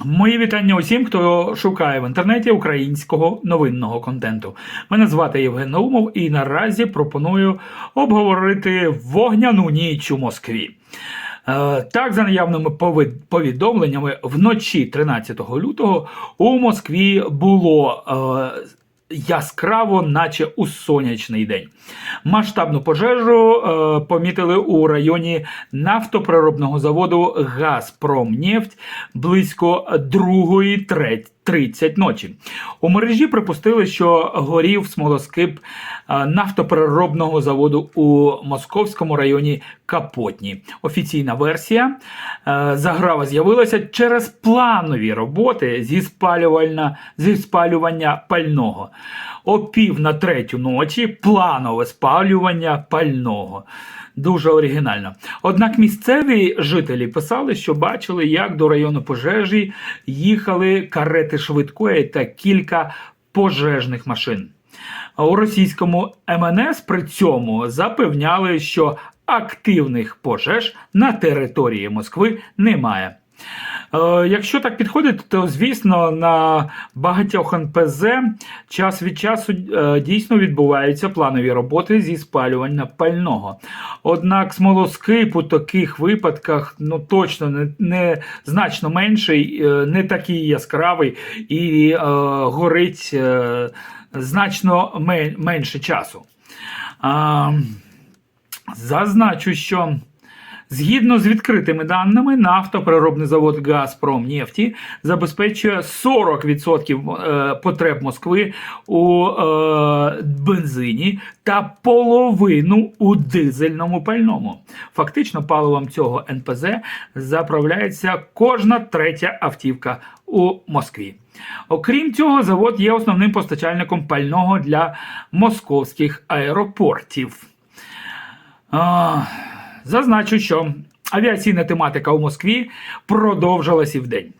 Мої вітання усім, хто шукає в інтернеті українського новинного контенту. Мене звати Євген Наумов, і наразі пропоную обговорити вогняну ніч у Москві. Е, Так, за наявними повідомленнями, вночі 13 лютого у Москві було е, яскраво, наче у сонячний день. Масштабну пожежу е, помітили у районі нафтопереробного заводу Газпромнефть близько 2.30 ночі. У мережі припустили, що горів смолоскип е, нафтопереробного заводу у московському районі Капотні. Офіційна версія е, заграва з'явилася через планові роботи зі спалювальна зі спалювання пального. О пів на третю ночі планове спалювання пального. Дуже оригінально. Однак місцеві жителі писали, що бачили, як до району пожежі їхали карети швидкої та кілька пожежних машин. У російському МНС при цьому запевняли, що активних пожеж на території Москви немає. Е, Якщо так підходити, то звісно на багатьох НПЗ час від часу е, дійсно відбуваються планові роботи зі спалювання пального. Однак смолоскип у таких випадках ну точно не, не значно менший, е, не такий яскравий і е, горить е, значно менше часу. А, зазначу, що. Згідно з відкритими даними, нафтопереробний завод «Газпромнефті» забезпечує 40% е, потреб Москви у е, бензині та половину у дизельному пальному. Фактично, паливом цього НПЗ заправляється кожна третя автівка у Москві. Окрім цього, завод є основним постачальником пального для московських аеропортів. Зазначу, що авіаційна тематика у Москві продовжилась і вдень.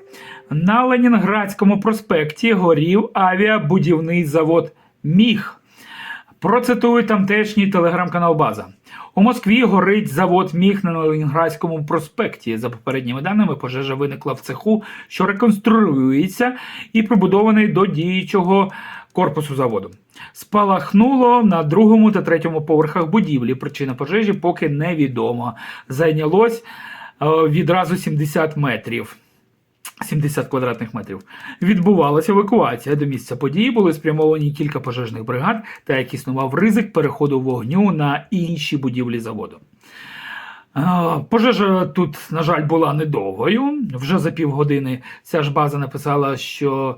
На Ленінградському проспекті горів авіабудівний завод Міг. Процитую тамтешній телеграм-канал База. У Москві горить завод Міг на Ленінградському проспекті. За попередніми даними, пожежа виникла в цеху, що реконструюється і прибудований до діючого корпусу заводу. Спалахнуло на другому та третьому поверхах будівлі. Причина пожежі поки невідома. Зайнялось е, відразу 70 метрів. 70 квадратних метрів. Відбувалася евакуація. До місця події були спрямовані кілька пожежних бригад, та як існував ризик переходу вогню на інші будівлі заводу. Пожежа тут, на жаль, була недовгою. Вже за півгодини ця ж база написала, що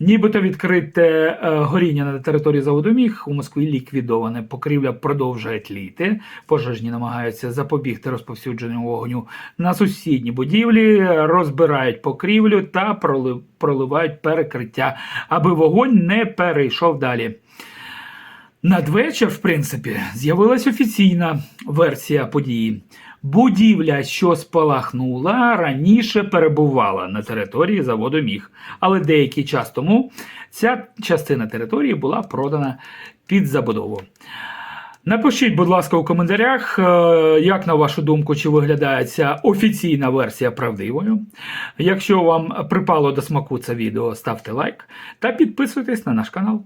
нібито відкрите е, горіння на території заводу міг у Москві ліквідоване. Покрівля продовжує тліти. Пожежні намагаються запобігти розповсюдженню вогню на сусідні будівлі, розбирають покрівлю та проли- проливають перекриття, аби вогонь не перейшов далі. Надвечір, в принципі, з'явилась офіційна версія події. Будівля, що спалахнула, раніше перебувала на території заводу Міг, але деякий час тому ця частина території була продана під забудову. Напишіть, будь ласка, у коментарях, е, як на вашу думку, чи виглядає ця офіційна версія правдивою. Якщо вам припало до смаку це відео, ставте лайк та підписуйтесь на наш канал.